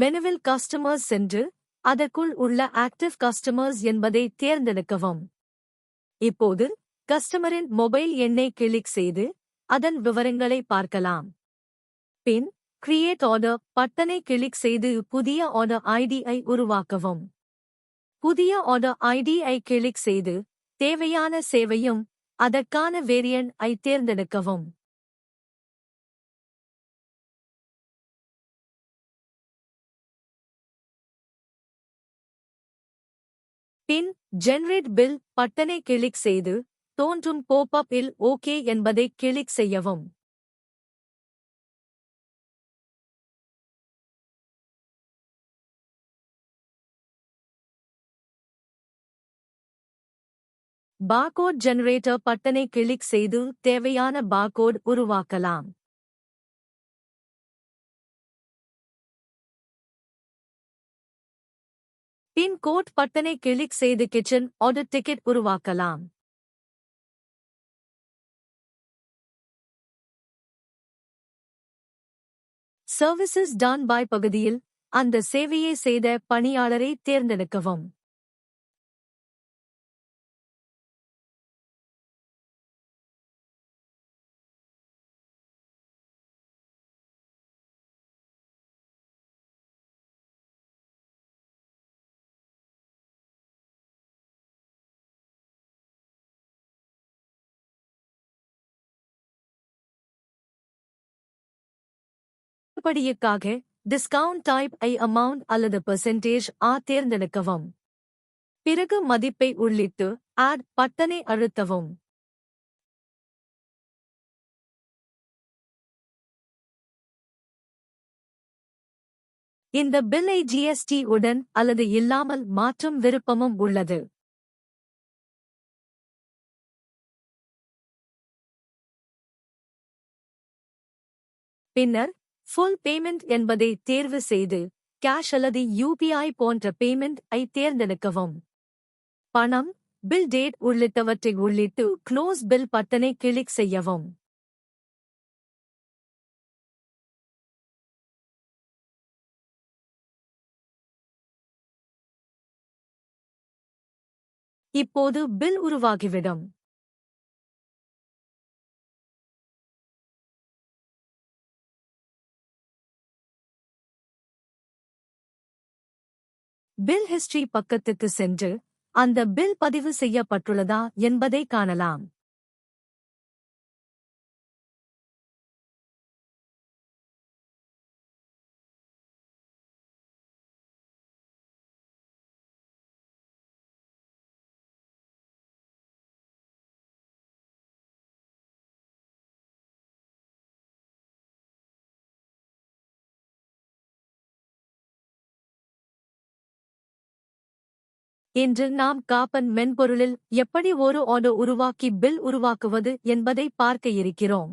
மெனுவில் கஸ்டமர்ஸ் சென்று அதற்குள் உள்ள ஆக்டிவ் கஸ்டமர்ஸ் என்பதை தேர்ந்தெடுக்கவும். இப்போது கஸ்டமரின் மொபைல் எண்ணை கிளிக் செய்து அதன் விவரங்களை பார்க்கலாம். பின் கிரியேட் ஆர்டர் பட்டனை கிளிக் செய்து புதிய ஆர்டர் ஐடியை உருவாக்கவும். புதிய ஆர்டர் ஐடியை கிளிக் செய்து தேவையான சேவையும் அதற்கான வேரியன்ட் ஐ தேர்ந்தெடுக்கவும். பின் ஜென்ரேட் பில் பட்டனை கிளிக் செய்து தோன்றும் போப் இல் ஓகே என்பதை கிளிக் செய்யவும். பார்கோட் ஜெனரேட்டர் பட்டனை கிளிக் செய்து தேவையான பார்கோட் உருவாக்கலாம். பின் கோட் பட்டனை கிளிக் செய்து கிச்சன் ஆர்டர் டிக்கெட் உருவாக்கலாம். சர்வீசஸ் டான் பாய் பகுதியில் அந்த சேவையை செய்த பணியாளரை தேர்ந்தெடுக்கவும். படியுக்காக டிஸ்கவுண்ட் டைப் ஐ அமௌண்ட் அல்லது பெர்சென்டேஜ் ஆ தேர்ந்தெடுக்கவும். பிறகு மதிப்பை உள்ளிட்டு ஆட் பட்டனை அழுத்தவும். இந்த பில்லை ஜிஎஸ்டி உடன் அல்லது இல்லாமல் மாற்றும் விருப்பமும் உள்ளது. பின்னர் ஃபுல் பேமெண்ட் என்பதை தேர்வு செய்து கேஷ் அல்லது யூபிஐ போன்ற பேமெண்ட் ஐ தேர்ந்தெடுக்கவும். பணம் பில் டேட் உள்ளிட்டவற்றை உள்ளிட்டு க்ளோஸ் பில் பட்டனை கிளிக் செய்யவும். இப்போது பில் உருவாகிவிடும். பில் ஹிஸ்டரி பக்கத்துக்கு சென்று அந்த பில் பதிவு செய்யப்பட்டுள்ளதா என்பதை காணலாம். இன்று நாம் காப்பன் மென்பொருளில் எப்படி ஒரு ஆர்டர் உருவாக்கி பில் உருவாக்குவது என்பதை பார்க்க இருக்கிறோம்.